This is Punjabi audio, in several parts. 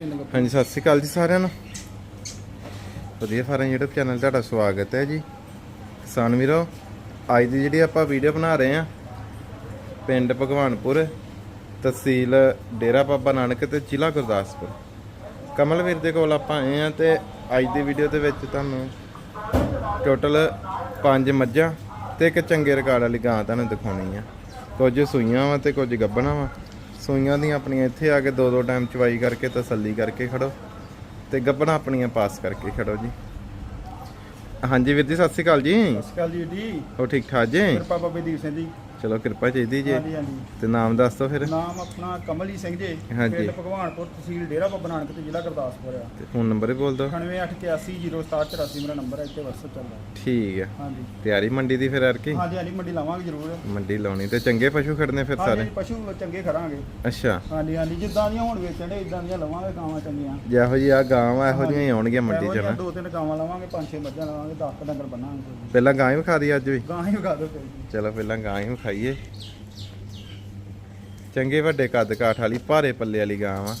ਹਾਂਜੀ, ਸਤਿ ਸ਼੍ਰੀ ਅਕਾਲ ਜੀ ਸਾਰਿਆਂ ਨੂੰ। ਵਧੀਆ ਫਾਰਮ YouTube ਚੈਨਲ ਤੁਹਾਡਾ ਸਵਾਗਤ ਹੈ ਜੀ। ਕਿਸਾਨ ਵੀਰੋ, ਅੱਜ ਦੀ ਜਿਹੜੀ ਆਪਾਂ ਵੀਡੀਓ ਬਣਾ ਰਹੇ ਆ ਪਿੰਡ ਭਗਵਾਨਪੁਰ, ਤਹਿਸੀਲ ਡੇਰਾ ਬਾਬਾ ਨਾਨਕ ਤੇ ਜ਼ਿਲ੍ਹਾ ਗੁਰਦਾਸਪੁਰ। ਕਮਲ ਵੀਰ ਦੇ ਕੋਲ ਆਪਾਂ ਆਏ ਆ ਤੇ ਅੱਜ ਦੀ ਵੀਡੀਓ ਦੇ ਵਿੱਚ ਤੁਹਾਨੂੰ ਟੋਟਲ 5 ਮੱਝਾਂ ਤੇ ਇੱਕ ਚੰਗੇ ਰਿਕਾਰਡ ਵਾਲੀ ਗਾਂ ਤੁਹਾਨੂੰ ਦਿਖਾਉਣੀ ਆ। ਕੁਝ ਸੂਈਆਂ ਵਾ ਤੇ ਕੁਝ ਗੱਬਣਾ ਵਾ। ਸੂਈਆਂ ਦੀਆਂ ਆਪਣੀਆਂ ਇੱਥੇ ਆ ਕੇ ਦੋ ਦੋ ਟਾਈਮ ਚਵਾਈ ਕਰਕੇ ਤਸੱਲੀ ਕਰਕੇ ਖੜੋ ਤੇ ਗੱਬਣਾ ਆਪਣੀਆਂ ਪਾਸ ਕਰਕੇ ਖੜੋ ਜੀ। ਹਾਂਜੀ ਵੀਰ ਜੀ ਸਤਿ ਸ਼੍ਰੀ ਅਕਾਲ ਜੀ। ਸਤਿ ਸ਼੍ਰੀ ਅਕਾਲ ਜੀ ਜੀ। ਹੋ ਠੀਕ ਠਾਕ ਜੀ? ਕਿਰਪਾ ਬਾਬਾ ਦੀਪ ਸਿੰਘ ਜੀ। ਚਲੋ ਕਿਰਪਾ ਚਾਹੀਦੀ ਜੀ। ਹਾਂਜੀ ਹਾਂਜੀ। ਤੇ ਨਾਮ ਦੱਸ ਦਿਓ ਫਿਰ। ਨਾਮ ਆਪਣਾ ਕਮਲਜੀਤ ਸਿੰਘ ਜੀ। ਹਾਂਜੀ। ਪਿੰਡ ਭਗਵਾਨਪੁਰ ਤਹਿਸੀਲ ਡੇਰਾ ਬਾਬਾ ਨਾਨਕ ਤੇ ਜ਼ਿਲ੍ਹਾ ਗੁਰਦਾਸਪੁਰ ਆ। ਤੇ ਫੋਨ ਨੰਬਰ ਵੀ ਬੋਲ ਦਿਓ। 98810784 ਮੇਰਾ ਨੰਬਰ ਹੈ ਇੱਥੇ WhatsApp ਚੱਲਦਾ ਠੀਕ ਹੈ ਹਾਂਜੀ। ਤਿਆਰੀ ਮੰਡੀ ਦੀ ਫਿਰ ਅਰਕੀ ਹਾਂਜੀ ਹਾਂਜੀ ਮੰਡੀ ਲਾਵਾਂਗੇ ਜ਼ਰੂਰ। ਮੰਡੀ ਲਾਉਣੀ ਤੇ ਚੰਗੇ ਪਸ਼ੂ ਖੜਨੇ ਫਿਰ ਹਾਂਜੀ ਸਾਰੇ? ਪਸ਼ੂ ਚੰਗੇ ਖੜਾਂਗੇ। ਅੱਛਾ। ਹਾਂਜੀ ਹਾਂਜੀ ਜਿੱਦਾਂ ਦੀਆਂ ਹੁਣ ਵੇਚਣ ਦੇ ਇਦਾਂ ਦੀਆਂ ਲਵਾਂਗੇ ਗਾਵਾਂ ਚੰਗੀਆਂ। ਜਿਹੋ ਜੀ ਆ ਗਾਂ ਇਹੋ ਜਿਹੀਆਂ ਹੀ ਆਉਣਗੀਆਂ ਮੰਡੀ ਇਹੋ ਚ ਜਿਹੀਆਂ ਨਾ? ਦੋ ਤਿੰਨ ਗਾਵਾਂ ਲਵਾਂਗੇ ਪੰਜ ਛੇ ਮੱਝਾਂ ਲਵਾਂਗੇ 10 ਡੰਗਰ ਬੰਨਾਂਗੇ। ਪਹਿਲਾਂ ਗਾਂ ਹੀ ਵਿਖਾ ਦੀ ਅੱਜ ਵੀ। ਗਾਂ ਹੀ ਵਗਾ ਦੋ ਫਿਰ ਜੀ ਚਲੋ ਪਹਿਲਾਂ ਗਾਂ ਹੀ ਵਿਖਾਈਏ। ਚੰਗੇ ਵੱਡੇ ਕੱਦ ਕਾਠ ਵਾਲੀ ਭਾਰੇ ਪੱਲੇ ਵਾਲੀ ਗਾਂ ਵਾ।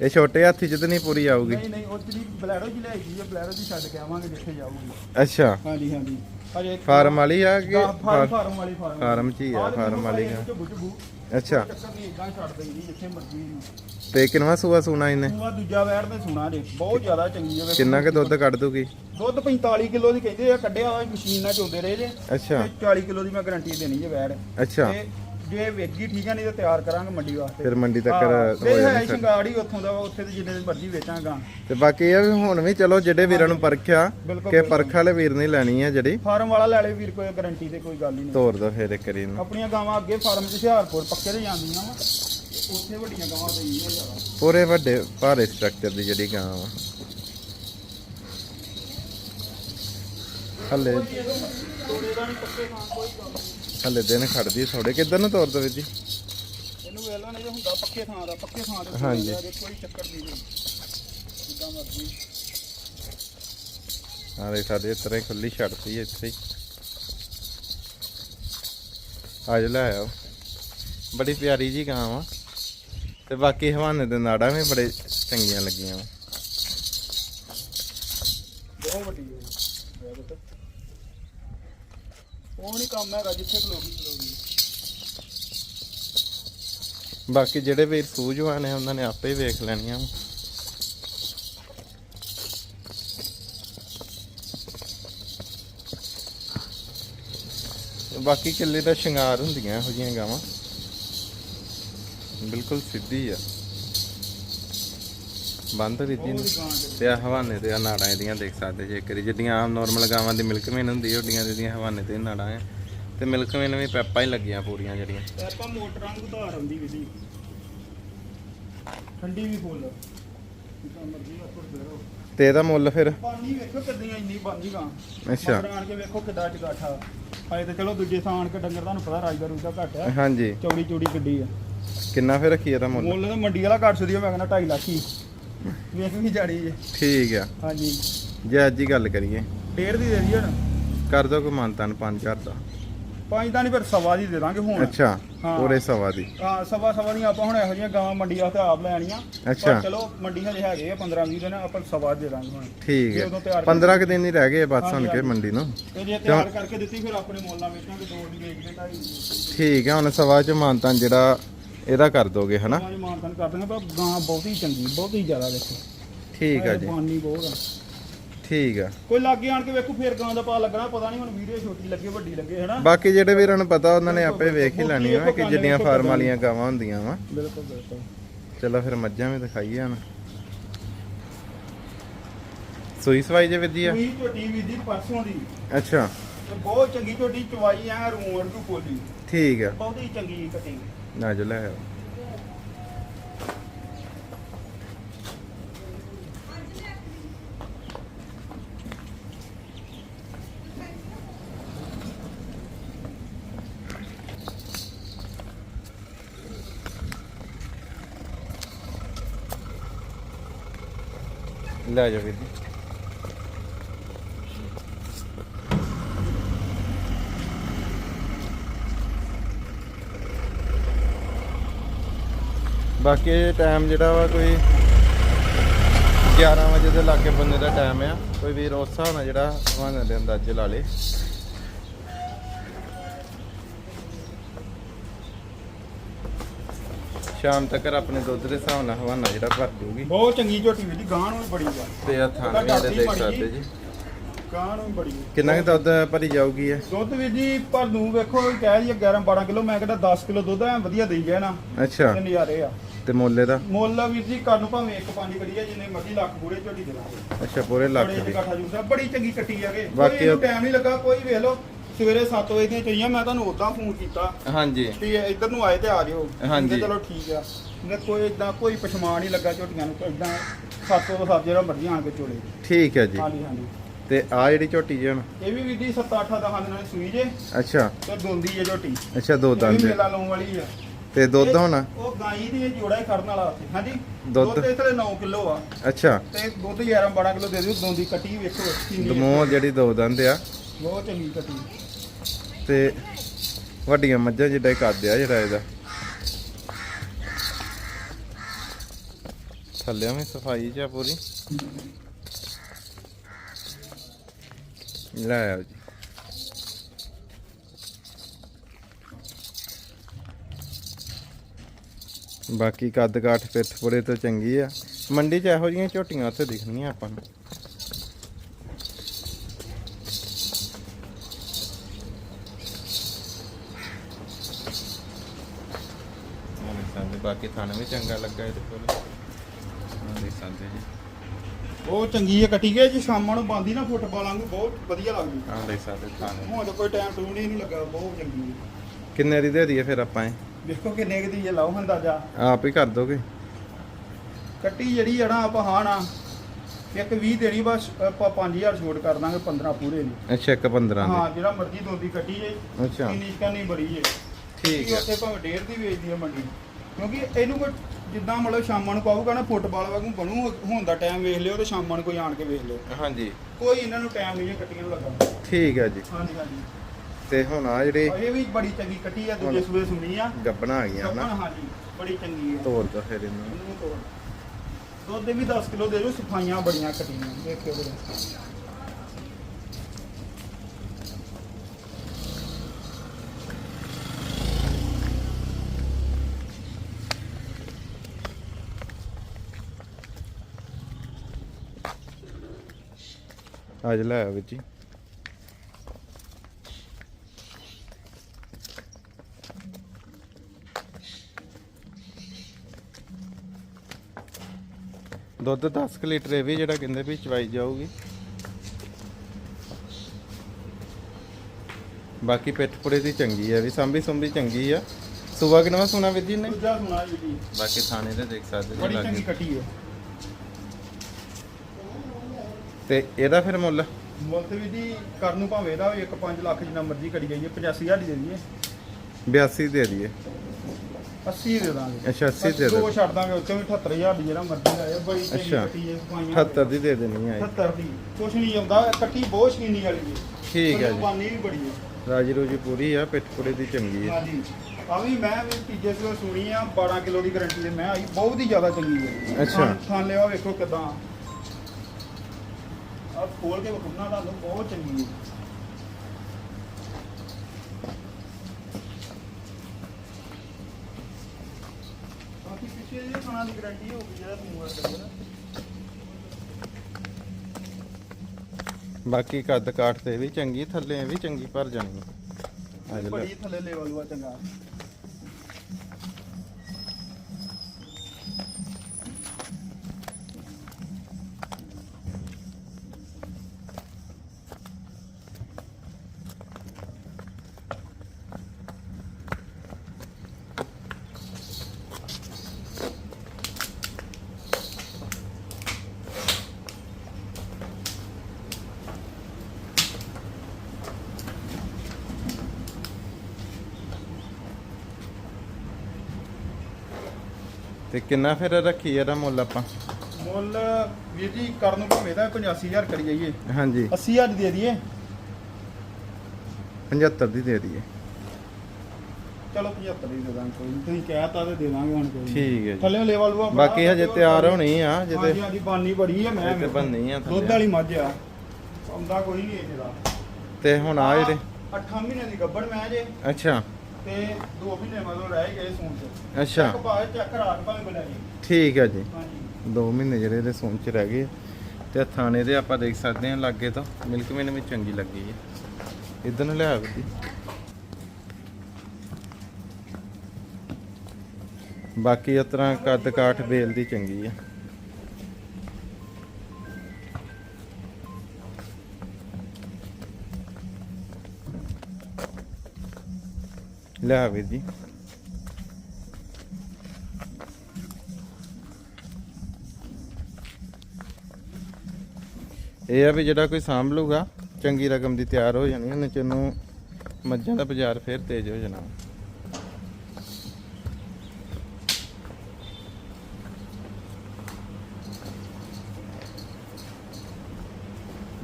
ਇਹ ਛੋਟੇ ਹਾਥੀ ਚ ਤਾਂ ਨਹੀਂ ਪੂਰੀ ਆਊਗੀ? ਨਹੀਂ ਨਹੀਂ ਉਹ ਜਿਹੜੀ ਬਲੈਰੋ ਜੀ ਲੈ ਗਈ ਹੈ ਬਲੈਰੋ ਜੀ ਛੱਡ ਕੇ ਆਵਾਂਗੇ ਜਿੱਥੇ ਜਾਊਗੀ। ਅੱਛਾ। ਹਾਂਜੀ ਹਾਂਜੀ। ਹਜੇ ਫਾਰਮ ਵਾਲੀ ਆ ਕਿ ਫਾਰਮ ਫਾਰਮ ਵਾਲੀ ਫਾਰਮ ਫਾਰਮ 'ਚ ਹੀ ਆ, ਫਾਰਮ ਵਾਲੀ ਝੁੱਬੂ ਅੱਛਾ। ਚੱਕਰ ਨਹੀਂ ਇਦਾਂ ਛੱਡ ਦੇਈਦੀ ਜਿੱਥੇ ਮਰਜ਼ੀ। ਤੇ ਕਿੰਨਵਾ ਸੂਆ ਸੂਣਾ ਇਹਨੇ? ਸੂਆ ਦੂਜਾ ਵੈਰ ਤੇ ਸੁਣਾ ਜੇ ਬਹੁਤ ਜ਼ਿਆਦਾ ਚੰਗੀ ਹੈ ਕਿੰਨਾ ਕੇ ਦੁੱਧ ਕੱਢ ਦੂਗੀ? ਦੁੱਧ 45 ਕਿਲੋ ਦੀ ਕਹਿੰਦੇ ਆ ਕੱਢਿਆ ਹੋਇਆ ਮਸ਼ੀਨ ਨਾਲ ਚੋਂਦੇ ਰਹੇ ਜੇ। ਅੱਛਾ। ਤੇ 40 ਕਿਲੋ ਦੀ ਮੈਂ ਗਾਰੰਟੀ ਦੇਣੀ ਜੇ ਵੈਰ ਅੱਛਾ। ਜੇ ਵੇਗੀ ਠੀਕ ਹੈ ਨਹੀਂ ਤਾਂ ਤਿਆਰ ਕਰਾਂਗੇ ਮੰਡੀ ਵਾਸਤੇ। ਫਿਰ ਮੰਡੀ ਤੱਕ ਹਾਂ, ਹੋ ਤੇ ਹੈ ਜਾਣੀ ਫਿਰ। ਸ਼ਿੰਗਾੜੀ ਉੱਥੋਂ ਦਾ ਉੱਥੇ ਤੇ ਜਿੰਨੇ ਦੀ ਮਰਜ਼ੀ ਵੇਚਾਂਗਾ। ਤੇ ਬਾਕੀ ਇਹ ਆ ਵੀ ਹੁਣ ਵੀ ਚਲੋ ਜਿਹੜੇ ਵੀਰਾਂ ਨੂੰ ਪਰਖਿਆ ਬਿਲਕੁਲ ਕਿ ਪਰਖ ਵਾਲੇ ਵੀਰ ਨਹੀਂ ਲੈਣੀ ਆ ਜਿਹੜੀ। ਫਾਰਮ ਵਾਲਾ ਲੈ ਲੈ ਵੀਰ ਕੋਈ ਗਾਰੰਟੀ ਤੇ ਕੋਈ ਗੱਲ ਹੀ ਨਹੀਂ। ਤੋਰ ਦੋ ਫਿਰ ਇੱਕ ਨੂੰ ਆਪਣੀਆਂ ਗਾਵਾਂ ਅੱਗੇ ਫਾਰਮ 'ਚ ਹੁਸ਼ਿਆਰਪੁਰ ਪੱਕੇ ਤੇ ਜਾਂਦੀਆਂ ਵਾ ਉੱਥੇ ਵੱਡੀਆਂ ਗਾਵਾਂ ਦੇਈਆਂ ਜ਼ਿਆਦਾ। ਪੂਰੇ ਵੱਡੇ ਭਾਰੇ ਸਟਰਕਚਰ ਦੀ ਜਿਹੜੀ ਗਾਂ ਵਾ। ਹਲੇ ਤੋੜੇ ਦਾ ਨਹੀਂ ਪੱਕੇ ਖਾਂ ਕੋਈ ਗੱਲ ਨਹੀਂ। ਹਲੇ ਦਿਨ ਖੜਦੀ ਥੋੜੇ ਕਿੱਧਰ ਨੂੰ ਤੋਰ ਦੋ ਵੀਰ ਜੀ? ਇਹਨੂੰ ਵੇਲਾ ਨਹੀਂ ਹੁੰਦਾ ਪੱਕੇ ਥਾਂ ਦਾ ਪੱਕੇ ਥਾਂ ਤੇ ਹਾਂਜੀ। ਕੋਈ ਚੱਕਰ ਨਹੀਂ ਜਿੱਦਾਂ ਮਰਜ਼ੀ। ਆਰੇ ਸਾਡੇ ਇਸ ਤਰ੍ਹਾਂ ਖੁੱਲੀ ਛੱਡਤੀ ਇੱਥੇ ਹੀ। ਅੱਜ ਲੈ ਆਓ। ਬੜੀ ਪਿਆਰੀ ਜੀ ਗਾਂ ਵਾ। ਤੇ ਬਾਕੀ ਹਵਾਨੇ ਦੇ ਨਾੜਾਂ ਵੀ ਬੜੇ ਚੰਗੀਆਂ ਲੱਗੀਆਂ ਵਾ। ਬਹੁਤ ਵੱਡੀ ਹੈ। ਉਹ ਨਹੀਂ ਕੰਮ ਹੈਗਾ ਜਿੱਥੇ ਖਲੋਗੀ ਖਲੋਗੀ ਬਾਕੀ ਜਿਹੜੇ ਵੀਰ ਸੂਝਵਾਨ ਨੇ, ਉਹਨਾਂ ਨੇ ਆਪੇ ਹੀ ਵੇਖ ਲੈਣੀਆਂ। ਬਾਕੀ ਕਿੱਲੇ ਦਾ ਸ਼ਿੰਗਾਰ ਹੁੰਦੀਆਂ ਇਹੋ ਜਿਹੀਆਂ ਗਾਵਾਂ। ਬਿਲਕੁਲ ਸਿੱਧੀ ਆ। ਬੰਦ ਵੀ ਜੀ ਉਹਦੀ ਗਾਂ ਦੇ ਤੇ ਆ ਹਵਾਨੇ ਤੇ ਆ ਨਾੜਾਂ ਇਹਦੀਆਂ ਦੇਖ ਸਕਦੇ ਜੇ ਕਰੀ ਜਿੱਡੀਆਂ ਆਮ ਨਾਰਮਲ ਗਾਵਾਂ ਦੀ ਮਿਲਕ ਮੇਨ ਹੁੰਦੀ ਹੈ ਓਡੀਆਂ ਇਹਦੀਆਂ ਹਵਾਨੇ ਤੇ ਨਾੜਾਂ ਆ। ਤੇ ਮਿਲਕ ਮੇਨ ਵੀ ਪੈਪਾਂ ਹੀ ਲੱਗੀਆਂ ਪੂਰੀਆਂ ਜਿਹੜੀਆਂ। ਆਪਾਂ ਮੋਟਰਾਂ ਨੂੰ ਉਧਾਰ ਆਉਂਦੀ ਵਿਧੀ ਠੰਡੀ ਵੀ ਫੁੱਲ। ਤੇ ਇਹਦਾ ਮੁੱਲ ਫਿਰ? ਪਾਣੀ ਵੇਖੋ ਕਿੰਨੀਆਂ ਇੰਨੀ ਬਾਨੀ ਗਾਂ। ਅੱਛਾ। ਆਣ ਕੇ ਵੇਖੋ ਕਿੱਡਾ ਚਗਾਠਾ ਅਜੇ ਤਾਂ ਚਲੋ ਦੂਜੇ ਥਾਂ ਕੇ ਡੰਗਰ ਤੁਹਾਨੂੰ ਪਤਾ ਰਾਜ ਦਾ ਰੂਜਾ ਘੱਟ ਆ। ਹਾਂਜੀ। ਚੌੜੀ ਚੌੜੀ ਕਿੱਡੀ ਆ। ਕਿੰਨਾ ਫਿਰ ਰੱਖੀ ਇਹਦਾ ਮੁੱਲ? ਮੁੱਲ ਤਾਂ ਮੰਡੀ ਵਾਲਾ ਘੱਟ ਸਦੀ ਮੈਂ ਕਹਿੰਦਾ 2.5 ਲੱਖ ਹੀ। ਵੇਖ ਵੀ ਜਾੜੀ ਜੇ ਠੀਕ ਆ। ਹਾਂਜੀ। ਜੇ ਅੱਜ ਹੀ ਗੱਲ ਕਰੀਏ। ਡੇਢ ਦੀ ਦੇ ਦਈਏ ਹੁਣ। ਕਰ ਦੋ ਕੋ ਮਾਨਤਾਨ 5000 ਦਾ। ਪੰਜ ਤਾਂ ਨਹੀਂ ਫਿਰ ਸਵਾ ਦੀ ਦੇ ਦਾਂਗੇ ਹੁਣ। ਅੱਛਾ ਹਾਂ। ਪੂਰੇ ਸਵਾ ਦੀ। ਹਾਂ ਸਵਾ ਸਵਾ ਦੀਆਂ ਆਪਾਂ ਹੁਣ ਇਹੋ ਜਿਹੀਆਂ ਗਾਵਾਂ ਮੰਡੀ ਵਾਸਤੇ ਆਪ ਲੈਣੀਆਂ ਅੱਛਾ। ਚਲੋ ਮੰਡੀ ਹਜੇ ਹੈਗੇ ਆ 15 20 ਦਿਨ ਆਪਾਂ ਸਵਾ ਦੇ ਦਾਂਗੇ ਹੁਣ। ਠੀਕ ਜੇ ਹੈ। ਉਦੋਂ ਤਿਆਰ 15 ਕੁ ਦਿਨ ਹੀ ਰਹਿ ਗਏ ਬਸ ਹਾਂਜੀ, ਹੁਣ ਕੇ। ਮੰਡੀ ਨੂੰ। ਤੇ ਜੇ ਤਿਆਰ ਕਰਕੇ ਦਿੱਤੀ ਫਿਰ ਆਪਣੇ ਮੁੱਲ ਨਾਲ ਵੇਚਾਂਗੇ ਦੋ ਦੀ ਵੇਚਦੇ ਢਾਈ ਦੀ ਠੀਕ ਹੈ ਹੁਣ ਸਵਾ ਚ ਮਾਨਤਾਨ ਜਿਹੜਾ ਇਹਦਾ ਕਰ ਦੋਗੇ ਹਨਾ? ਗਾਂ ਦੀ ਮਾਨਤਨ ਕਰ ਦਾਂਗੇ ਪਰ ਗਾਂ ਬਹੁਤੀ ਚੰਗੀ ਬਹੁਤੀ ਜ਼ਿਆਦਾ ਦੇਖੋ। ਠੀਕ ਆ ਜੀ। ਪਾਣੀ ਬਹੁਤ ਆ। ਠੀਕ ਆ। ਕੋਈ ਲਾਗੇ ਆਣ ਕੇ ਵੇਖੋ ਫਿਰ ਗਾਂ ਦਾ ਪਾ ਲੱਗਣਾ ਪਤਾ ਨਹੀਂ ਹੁਣ ਵੀਡੀਓ ਛੋਟੀ ਲੱਗੇ ਵੱਡੀ ਲੱਗੇ ਹਨਾ? ਬਾਕੀ ਜਿਹੜੇ ਵੀਰਾਂ ਨੂੰ ਪਤਾ ਉਹਨਾਂ ਨੇ ਆਪੇ ਵੇਖ ਹੀ ਲੈਣੀ ਆ ਕਿ ਜਿੰਨੀਆਂ ਫਾਰਮ ਵਾਲੀਆਂ ਗਾਵਾਂ ਹੁੰਦੀਆਂ ਵਾ। ਬਿਲਕੁਲ ਬਿਲਕੁਲ। ਚਲੋ ਫਿਰ ਮੱਝਾਂ ਵੀ ਦਿਖਾਈਏ ਹੁਣ। ਸੂਈ ਸਵਾਈ ਜੇ ਵਿਧੀ ਆ? ਵੀ ਝੋਟੀ ਵੀ ਦੀ ਪਰਸੋਂ ਦੀ। ਅੱਛਾ। ਬਹੁਤ ਚੰਗੀ ਝੋਟੀ ਚਵਾਈ ਆ ਰੂਣ ਨੂੰ ਕੋਲੀ ਠੀਕ ਆ। ਬਹੁਤੀ ਚੰਗੀ ਕਟਿੰਗ ਨਾ ਜੋ ਲੈ ਆਓ ਲੈ ਜਾ ਵੀਰ ਬਾਕੀ ਟਾਈਮ ਜਿਹੜਾ ਵਾ ਕੋਈ 11 ਵਜੇ ਦੇ ਲਾਗੇ ਬੰਦੇ ਦਾ ਟਾਈਮ ਆ। ਕੋਈ ਵੀਰ ਉਸ ਹਿਸਾਬ ਨਾਲ ਜਿਹੜਾ ਹਵਾਨਾ ਦੇ ਅੰਦਾਜ਼ੇ ਲਾ ਲੇ। ਸ਼ਾਮ ਤੱਕ ਆਪਣੇ ਦੁੱਧ ਦੇ ਹਿਸਾਬ ਨਾਲ ਹਵਾਨਾ ਜਿਹੜਾ ਭਰ ਦੂਗੀ ਬਹੁਤ ਚੰਗੀ ਝੋਟੀ ਵੀਰ ਜੀ ਗਾਂ ਨੂੰ ਵੀ ਬੜੀ ਆ। ਤੇ ਆ ਥਾਂ ਵੀ ਇਹਦੇ ਦੇਖ ਸਕਦੇ ਜੀ। ਗਾਂ ਨੂੰ ਵੀ ਬੜੀ ਆ। ਕਿੰਨਾ ਕੁ ਦੁੱਧ ਭਰੀ ਜਾਊਗੀ ਇਹ? ਦੁੱਧ ਵੀਰ ਜੀ ਪਰ ਨੂੰ ਵੇਖੋ ਕਹਿ ਜੀ 11 12 ਕਿਲੋ ਮੈਂ ਕਹਿੰਦਾ 10 ਕਿਲੋ ਦੁੱਧ ਐ ਵਧੀਆ ਦੇਈ ਨਾ। ਅੱਛਾ। ਤੇ ਨਜ਼ਾਰੇ ਆ। ਤੇ ਮੁੱਲੇ ਦਾ? ਮੁੱਲ ਵੀਰ ਜੀ ਕਰ ਨੂੰ ਭਾਵੇਂ ਇੱਕ ਪੰਜ ਕਰੀਏ ਜਿੰਨੇ ਮਰਜ਼ੀ ਲੱਖ ਪੂਰੇ ਝੋਟੀ ਦੇ ਲਾਂਗੇ। ਅੱਛਾ ਪੂਰੇ ਲੱਖ ਬੜੇ ਦੀ। ਇਕੱਠਾ ਜੂਸਾ ਬੜੀ ਚੰਗੀ ਕੱਟੀ ਜਾਗੇ ਬਾਕੀ ਕੋਈ ਟਾਈਮ ਨਹੀਂ ਲੱਗਾ ਕੋਈ ਵੇਖ ਲਓ ਸਵੇਰੇ 7 ਵਜੇ ਦੀਆਂ ਚਈਆਂ ਮੈਂ ਤੁਹਾਨੂੰ ਉਦਾਂ ਫੋਨ ਕੀਤਾ। ਹਾਂਜੀ। ਵੀ ਇੱਧਰ ਨੂੰ ਆਏ ਤੇ ਆ ਜਿਓ। ਹਾਂਜੀ। ਮੈਂ ਕਿਹਾ ਚਲੋ ਠੀਕ ਆ। ਮੈਂ ਕੋਈ ਇਦਾਂ ਕੋਈ ਪਛਮਾਣ ਨਹੀਂ ਲੱਗਾ ਝੋਟੀਆਂ ਨੂੰ ਇਦਾਂ ਸੱਤੋਂ ਤੋਂ ਸੱਤ ਜਿਹੜਾ ਮਰਜ਼ੀ ਆਣ ਕੇ ਚੋਲੇ ਠੀਕ ਹੈ ਜੀ। ਹਾਂਜੀ ਹਾਂਜੀ। ਤੇ ਆ ਜਿਹੜੀ ਝੋਟੀ ਜੀ ਹੁਣ? ਇਹ ਵੀ ਵੀਰ ਜੀ 7-8 ਦਾ ਹੰਨ ਨਾਲ ਸੂਈ ਜੇ। ਅੱਛਾ। ਤੇ ਦੋਂਦੀ ਜੇ ਝੋਟੀ। ਅੱਛਾ ਦੋ ਇਹ ਵੀ ਦੰਦ। ਮੇਲਾ ਲਾਉਣ ਵਾਲੀ ਆ। ਤੇ ਦੁੱਧ ਹੋਣਾ? ਉਹ ਗਾਈ ਦੀ ਜੋੜਾ ਹੀ ਖੜਨ ਵਾਲਾ ਉੱਥੇ। ਹਾਂਜੀ ਦੁੱਧ? ਵੇਲੇ 9 ਕਿਲੋ ਆ। ਅੱਛਾ। ਤੇ ਦੁੱਧ 11 12 ਕਿਲੋ ਦੇ ਦਿਓ ਦੋਂਦੀ ਕੱਟੀ ਵੇਖੋ। ਦਮੋਹ ਜਿਹੜੀ ਦੋ ਦੰਦ ਆ। ਬਹੁਤ ਚੰਗੀ ਕੱਟੀ। ਤੇ ਵੱਡੀਆਂ ਮੱਝਾਂ ਜਿੱਡਾ ਹੀ ਕੱਦ ਆ ਜਿਹੜਾ ਇਹਦਾ। ਥੱਲੇ ਵੀ ਸਫ਼ਾਈ ਚ ਆ ਪੂਰੀ। ਲੈ ਆਓ ਜੀ। ਬਾਕੀ ਕੱਦ ਕਾਠ ਪਿੱਠ ਪੁੜੇ ਤੋਂ ਚੰਗੀ ਆ। ਮੰਡੀ 'ਚ ਇਹੋ ਜਿਹੀਆਂ ਝੋਟੀਆਂ ਉੱਥੇ ਦਿਖਣੀਆਂ ਆਪਾਂ ਨੂੰ। ਬਾਕੀ ਥਾਣਾ ਵੀ ਚੰਗਾ ਲੱਗਾ ਇਹਦੇ ਕੋਲ। ਹਾਂ ਦੇਖ ਸਕਦੇ ਜੀ। ਬਹੁਤ ਚੰਗੀ ਹੈ ਕੱਟੀ ਗਈ ਜੀ ਸ਼ਾਮਾਂ ਨੂੰ ਬੰਦੀ ਨਾ ਫੁੱਟਬਾਲ ਵਾਂਗੂ ਬਹੁਤ ਵਧੀਆ ਲੱਗਦੀ। ਹਾਂ ਦੇਖ ਸਕਦੇ ਥਾਣੇ। ਹੁਣ ਕੋਈ ਟਾਈਮ ਟੂਮ ਨਹੀਂ ਨਹੀਂ ਲੱਗਾ ਬਹੁਤ ਚੰਗੀ ਹੈ ਕਿੰਨੇ ਦੀ ਦੇ ਦਈਏ ਫਿਰ ਆਪਾਂ ਇਹ? ਦੇਖੋ ਕਿੰਨੇ ਕੁ ਦੀ ਇਹ ਲਾਓ ਅੰਦਾਜ਼ਾ। ਆਪ ਹੀ ਕਰ ਦੋਗੇ। ਕੱਟੀ ਜਿਹੜੀ ਆ ਨਾ ਆਪਾਂ ਹਾਂ ਨਾ ਇੱਕ 20 ਦੇਣੀ ਬਸ ਆਪਾਂ 5000 ਛੋਟ ਕਰ ਦਾਂਗੇ 15 ਪੂਰੇ ਦੀ ਅੱਛਾ ਇੱਕ 15 ਹਾਂ ਜਿਹੜਾ ਮਰਜ਼ੀ ਦੋਦੀ ਕੱਟੀ ਜੇ ਅੱਛਾ। ਇੰਨੀ ਨਹੀਂ ਬੜੀ ਜੇ। ਠੀਕ ਹੈ ਉੱਥੇ ਭਾਵੇਂ ਡੇਢ ਦੀ ਵੇਚਦੀ ਹੈ ਮੰਡੀ ਕਿਉਂਕਿ ਇਹਨੂੰ ਕੋਈ ਜਿੱਦਾਂ ਮਤਲਬ ਸ਼ਾਮਾਂ ਨੂੰ ਪਾਊਗਾ ਨਾ ਫੁੱਟਬਾਲ ਵਾਂਗੂ ਬਣੂ ਹੁਣ ਦਾ ਟਾਈਮ ਵੇਖ ਲਿਓ ਤੇ ਸ਼ਾਮਾਂ ਨੂੰ ਕੋਈ ਆਣ ਕੇ ਵੇਖ ਲਿਓ। ਹਾਂਜੀ। ਕੋਈ ਇਹਨਾਂ ਨੂੰ ਟਾਈਮ ਨਹੀਂ ਹੈ ਕੱਟੀਆਂ ਨੂੰ ਲੱਗਾ ਠੀਕ ਹੈ ਜੀ। ਹਾਂਜੀ ਹਾਂਜੀ। ਤੇ ਹੁਣ ਆ ਜਿਹੜੇ ਇਹ ਵੀ ਬੜੀ ਚੰਗੀ ਕੱਟੀ ਆ ਦੂਜੇ ਸੂਏ ਸੁਣੀ ਆ। ਗੱਬਣਾ ਆ ਗਈਆਂ ਨਾ ਹਾਂਜੀ ਬੜੀ ਚੰਗੀ ਆ। ਤੋੜ ਦੋ ਫਿਰ ਇਹਨੂੰ। ਇਹਨੂੰ ਤੋੜ। ਦੁੱਧ ਦੇ ਵੀ 10 ਕਿਲੋ ਦੇ ਜੋ ਸਫਾਈਆਂ ਬੜੀਆਂ ਕੱਟੀਆਂ ਦੇਖਿਓ ਵੀਰੇ ਅੱਜ ਲੈ ਆ ਵਿੱਚ ਜੀ। ਦੁੱਧ 10 ਕੁ ਲੀਟਰ ਇਹ ਵੀ ਜਿਹੜਾ ਕਹਿੰਦੇ ਵੀ ਚਵਾਈ ਜਾਊਗੀ। ਬਾਕੀ ਪਿੱਠ ਪੁੜੇ ਦੀ ਚੰਗੀ ਆ ਵੀ ਸੰਭੀ ਸੰਭੀ ਚੰਗੀ ਆ। ਸੁਬਾ ਕਿਨਵਾ ਸੁਣਾ ਵੀਰ ਜੀ ਨੇ? ਦੂਜਾ ਸੁਣਾ ਜੀ। ਦੀ ਬਾਕੀ ਥਾਣੇ ਦੇ ਦੇਖ ਸਕਦੇ ਜੀ ਬੜੀ ਚੰਗੀ ਲਾਗੇ ਕੱਟੀ ਹੈ ਤੇ ਇਹਦਾ ਫਿਰ ਮੁੱਲ? ਮੁੱਲ ਤੇ ਵੀ ਜੀ ਕਰਨ ਨੂੰ ਭਾਵੇਂ ਇਹਦਾ 1.5 ਲੱਖ ਜਿੰਨਾ ਮਰਜ਼ੀ ਕਰੀ ਜਾਈਏ 85000 ਦੀ ਦੇ ਦਈਏ। 82 ਦੇ ਦਈਏ। 80 ਦੇ ਦਾਂਗੇ। ਅੱਛਾ 80 ਦੇ ਦੋ ਛੱਡ ਦਾਂਗੇ ਉੱਥੇ ਵੀ 78000 ਦੀ ਜਿਹੜਾ ਮਰਜ਼ੀ ਆਏ ਬੜੀ ਚੰਗੀ ਅੱਛਾ। ਕੱਟੀ ਹੈ ਸਫਾਈਆਂ 78 ਦੀ ਦੇ ਦੇਣੀ ਆ ਇਹ। 70 ਦੀ। ਕੁਛ ਨਹੀਂ ਆਉਂਦਾ ਕੱਟੀ ਬਹੁਤ ਸ਼ਕੀਨੀ ਵਾਲੀ ਹੈ। ਠੀਕ ਹੈ ਜੀ। ਪਾਣੀ ਵੀ ਬੜੀ ਹੈ। ਰਾਜੀ ਰੋਜੀ ਪੂਰੀ ਆ ਪਿੱਠ ਪੁੜੇ ਦੀ ਚੰਗੀ ਆ ਹਾਂਜੀ। ਆ ਵੀ ਮੈਂ ਵੀ ਤੀਜੇ ਸਵੇਰ ਸੁਣੀ ਆ 12 ਕਿਲੋ ਦੀ ਗਾਰੰਟੀ ਦੇ ਮੈਂ ਆਈ ਬਹੁਤ ਹੀ ਜ਼ਿਆਦਾ ਚੰਗੀ ਹੈ। ਅੱਛਾ। ਥਾਂ- ਥਾਂ ਲਿਆ ਵੇਖੋ ਕਿਦਾਂ। ਆ ਖੋਲ ਕੇ ਵਿਖਾਉਣਾ ਤੁਹਾਨੂੰ ਬਹੁਤ ਚੰਗੀ ਹੈ। ਬਾਕੀ ਪਿੱਛੇ ਜਿਹੜੇ ਖਾਣਾ ਦੀ ਗਾਰੰਟੀ ਹੋਊਗੀ ਜਿਹੜਾ ਮੂੰਹ ਕਰਦਾ ਨਾ ਬਾਕੀ ਕੱਦ ਕਾਠ ਤੇ ਵੀ ਚੰਗੀ ਥੱਲੇ ਵੀ ਚੰਗੀ ਭਰ ਜਾਣੀ। ਆ ਅੱਜ ਲੈ ਬੜੀ ਥੱਲੇ ਲੈਵਲ ਵਾ ਚੰਗਾ। ਤੇ ਕਿੰਨਾ ਫਿਰ ਰੱਖੀ ਇਹਦਾ ਮੁੱਲ ਆਪਾਂ? ਮੁੱਲ ਵੀਰ ਜੀ ਕਰਨ ਨੂੰ ਭਾਵੇਂ ਦਾ 85000 ਕਰੀ ਜਾਈਏ। ਹਾਂਜੀ। 80000 ਦੀ ਦੇ ਦਈਏ। 75 ਦੀ ਦੇ ਦਈਏ। ਚਲੋ 75 ਹੀ ਦੇ ਦਾਂਗੇ ਕੋਈ ਨੀ। ਤੁਸੀਂ ਕਹਿਤਾ ਤੇ ਦੇ ਦਾਂਗੇ ਹੁਣ ਕੋਈ। ਠੀਕ ਹੈ ਜੀ। ਥੱਲੇ ਲੈਵਲ ਵਾ ਬਾਕੀ ਹਜੇ ਤਿਆਰ ਹੋਣੀ ਆ ਹਾਂਜੀ ਜਿੱਤੇ ਹਾਂਜੀ ਬਾਨੀ ਬੜੀ ਆ ਮੈਂ ਇੱਥੇ ਬੰਨੀ ਆ ਦੁੱਧ ਥੱਲੇ। ਵਾਲੀ ਮੱਝ ਆ। ਆਉਂਦਾ ਕੋਈ ਨਹੀਂ ਇਹਦਾ ਤੇ ਹੁਣ ਆ ਜਿਹੜੇ 8 ਮਹੀਨੇ ਦੀ ਗੱਬੜ ਮੈਂ ਜੇ। ਅੱਛਾ। ਤੇ 2 ਮਹੀਨੇ ਮਤਲਬ ਰਹਿ ਗਏ ਸੂਣ ਚ। ਅੱਛਾ। ਭਾਵੇਂ ਚੈੱਕ ਭਾਵੇਂ ਠੀਕ ਹੈ ਜੀ। ਹਾਂਜੀ। 2 ਮਹੀਨੇ ਜਿਹੜੇ ਇਹਦੇ ਸੂਣ ਚ ਰਹਿ ਗਏ। ਆ। ਤੇ ਥਾਣੇ ਦੇ ਆਪਾਂ ਦੇਖ ਸਕਦੇ ਹਾਂ ਲਾਗੇ ਤੋਂ। ਮਿਲਕ ਮੈਨ ਵੀ ਚੰਗੀ ਲੱਗੀ ਹੈ। ਇਧਰ ਨੂੰ ਲਿਆ ਜੀ। ਬਾਕੀ ਇਸ ਤਰ੍ਹਾਂ ਕੱਦ ਕਾਠ ਬੇਲ ਦੀ ਚੰਗੀ ਆ। ਲਿਆ ਵੀਰ ਜੀ। ਇਹ ਆ ਵੀ ਜਿਹੜਾ ਕੋਈ ਸਾਂਭ ਲੂਗਾ ਚੰਗੀ ਰਕਮ ਦੀ ਤਿਆਰ ਹੋ ਜਾਣੀ, ਉਹਨੇ ਚ ਮੱਝਾਂ ਦਾ ਬਾਜ਼ਾਰ ਫੇਰ ਤੇਜ਼ ਹੋ ਜਾਣਾ।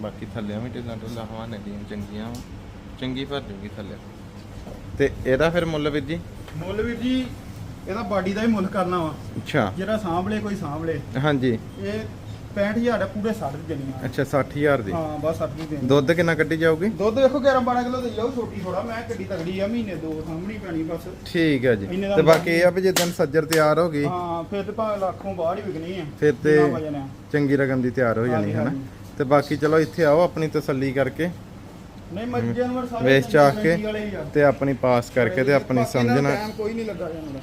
ਬਾਕੀ ਥੱਲੇ ਵੀ ਢਿੱਲਾਂ ਢਿੱਲਾਂ ਹਵਾਨੇ ਦੀਆਂ, ਚੰਗੀਆਂ ਚੰਗੀ ਭਰ ਜੂਗੀ ਥੱਲੇ। ਤੇ ਇਹਦਾ ਫਿਰ ਮੁੱਲ ਵੀਰ ਜੀ? ਮੁੱਲ ਵੀਰ ਜੀ ਇਹਦਾ ਬਾਡੀ ਦਾ ਹੀ ਮੁੱਲ ਕਰਨਾ ਵਾ। ਅੱਛਾ। ਜਿਹੜਾ ਸਾਂਭਲੇ ਕੋਈ ਸਾਂਭਲੇ। ਹਾਂਜੀ। ਇਹ 65000 ਆ ਪੂਰੇ 60 ਜਣੀਆਂ ਅੱਛਾ 60000 ਦੀ। ਹਾਂ ਬਸ 60 ਦੀ ਦੇਣੀ। ਦੁੱਧ ਕਿੰਨਾ ਕੱਢੀ ਜਾਊਗੀ? ਦੁੱਧ ਦੇਖੋ 11 12 ਕਿਲੋ ਦੇ ਜਾਓ ਛੋਟੀ ਥੋੜਾ ਮੈਂ ਕਿੱਡੀ ਤਗੜੀ ਆ ਮਹੀਨੇ ਦੋ ਸਾਂਭਣੀ ਪੈਣੀ ਬਸ। ਠੀਕ ਹੈ ਜੀ। ਦਾ ਤੇ ਬਾਕੀ ਇਹ ਆ ਵੀ ਜਿੱਦਣ ਸੱਜਰ ਤਿਆਰ ਹੋ ਗਈ ਹਾਂ ਫਿਰ ਤੇ ਭਾਵੇਂ ਲੱਖੋਂ ਬਾਹਰ ਹੀ ਵਿਕਣੀ ਆ। ਫਿਰ ਤੇ ਆ। ਚੰਗੀ ਰਕਮ ਦੀ ਤਿਆਰ ਹੋ ਜਾਣੀ ਹੈ ਨਾ। ਤੇ ਬਾਕੀ ਚਲੋ ਇੱਥੇ ਆਓ ਆਪਣੀ ਤਸੱਲੀ ਕਰਕੇ। ਨਹੀਂ ਮੈਂ ਜਾਨਵਰ ਸਾਰੇ ਵੇਚ ਚਾਖ ਕੇ ਤੇ ਆਪਣੀ ਪਾਸ ਕਰਕੇ ਤੇ ਆਪਣੀ ਸਮਝਣਾ। ਕੋਈ ਨਹੀਂ ਲੱਗਾ ਜਾਨਵਰ